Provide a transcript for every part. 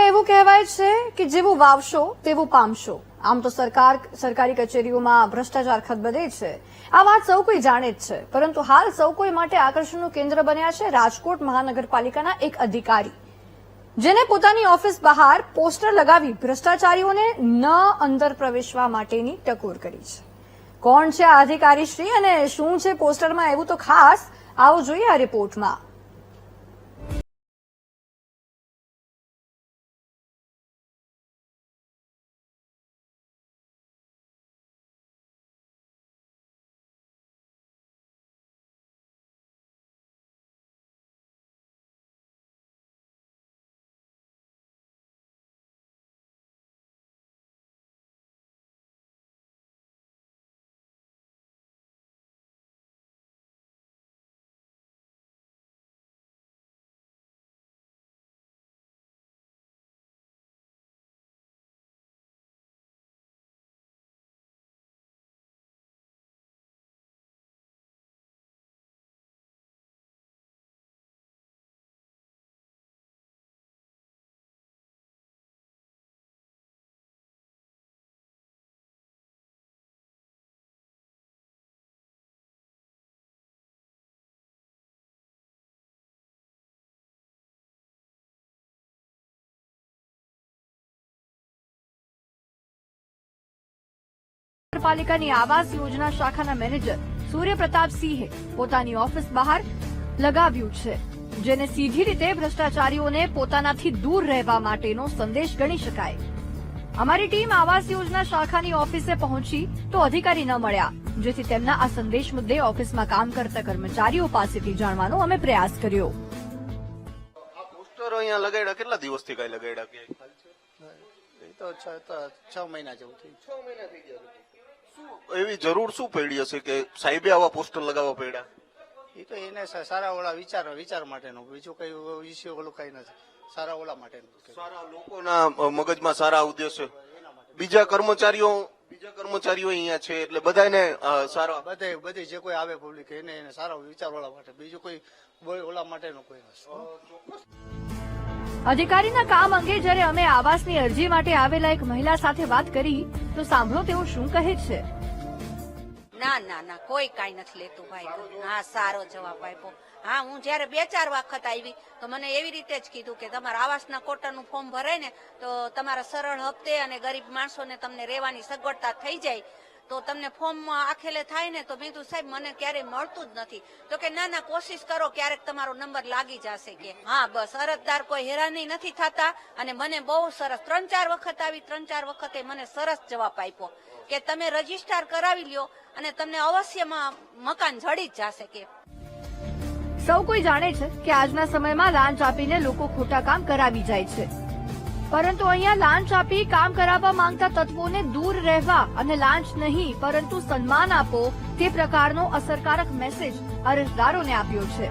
એવું કહેવાય છે કે જેવું વાવશો, તેવું પામશો. આમ તો સરકાર, સરકારી કચેરીઓમાં ભ્રષ્ટાચાર ખદબદે છે. આ વાત સૌ કોઈ જાણે જ છે. પરંતુ હાલ સૌ કોઈ માટે આકર્ષણનું કેન્દ્ર બન્યા છે રાજકોટ મહાનગરપાલિકાના એક અધિકારી. જેને પોતાની ઓફિસ બહાર પોસ્ટર લગાવી ભ્રષ્ટાચારીઓને ન અંદર પ્રવેશવા માટેની ટકોર કરી છે. કોણ છે આ અધિકારી શ્રી અને શું છે પોસ્ટરમાં એવું તો ખાસ? આવો જોઈએ આ રિપોર્ટમાં. નગરપાલિકાની આવાસ યોજના શાખાના મેનેજર સૂર્યપ્રતાપસિંહે પોતાની ઓફિસ બહાર લગાવ્યું છે જેને સીધી રીતે ભ્રષ્ટાચારીઓને પોતાનાથી દૂર રહેવા માટેનો સંદેશ ગણી શકાય. અમારી ટીમ આવાસ યોજના શાખાની ઓફિસે પહોંચી તો અધિકારી ન મળ્યા જેથી તેમના આ સંદેશ મુદ્દે ઓફિસમાં કામ કરતા કર્મચારીઓ પાસેથી જાણવાનો અમે પ્રયાસ કર્યો. પોસ્ટરો અહીંયા લગાડ્યા કેટલા દિવસથી કઈ લગાડ્યા એ તો છ મહિના જેવું થયું. છ મહિના થઈ ગયા. શું એવી જરૂર શું પડી હશે કે સાહેબે આવા પોસ્ટર લગાવવા પડ્યા? એ તો એને સારા ઓલા વિચાર વિચાર માટેનું. બીજું કઈ વિષય ઓલું કઈ નથી. સારા ઓલા માટેનું સારા લોકોના મગજમાં સારા ઉદ્દેશ્ય બીજા કર્મચારીઓ બીજા કર્મચારીઓ અહીંયા છે એટલે બધાને સારા. બધે બધી જે કોઈ આવે પબ્લિક એને એને સારા વિચાર ઓલા માટે. બીજું કોઈ કોઈ ઓલા માટેનો કોઈ અધિકારીના કામ અંગે જ્યારે અમે આવાસની અરજી માટે આવેલા એક મહિલા સાથે વાત કરી તો સાંભળો તેઓ શું કહે છે. ના ના ના, કોઈ કાઈ નથી લેતું ભાઈ. હા, સારો જવાબ આપ્યો. હા, હું જયારે બે ચાર વખત આવી, તો મને એવી રીતે જ કીધું કે તમારા આવાસના કોટાનું ફોર્મ ભરાય ને, તો તમારા સરળ હપ્તે અને ગરીબ માણસોને તમને રહેવાની સગવડતા થઈ જાય. તો તમને ફોર્મ આખેલે થાય ને તો મેં કીધું, સાહેબ, મને ક્યારેય મળતું જ નથી. તો કે, ના ના, કોશિશ કરો, ક્યારેક તમારો નંબર લાગી જશે. કે, હા, બસ, અરજદાર કોઈ હેરાની નથી થતા અને મને બહુ સરસ ત્રણ ચાર વખત આવી ત્રણ ચાર વખતે મને સરસ જવાબ આપ્યો. કે, તમે રજિસ્ટર કરાવી લ્યો અને તમને અવશ્યમાં મકાન જડી જ જશે. કે, સૌ કોઈ જાણે છે કે આજના સમયમાં લાંચ આપીને લોકો ખોટા કામ કરાવી જાય છે. પરંતુ અહીંયા લાંચ આપી કામ કરાવવા માંગતા તત્વોને દૂર રહેવા અને લાંચ નહીં, પરંતુ સન્માન આપો તે પ્રકારનો અસરકારક મેસેજ અરજદારોને આપ્યો છે.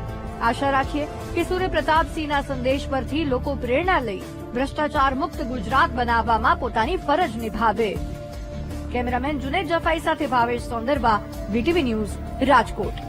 આશા રાખીએ કે સૂર્યપ્રતાપસિંહના સંદેશ પરથી લોકો પ્રેરણા લઈ ભ્રષ્ટાચાર મુક્ત ગુજરાત બનાવવામાં પોતાની ફરજ નિભાવે. કેમેરામેન જુનેદ જફાઈ સાથે ભાવેશ સોંદરબા વીટીવી ન્યૂઝ રાજકોટ.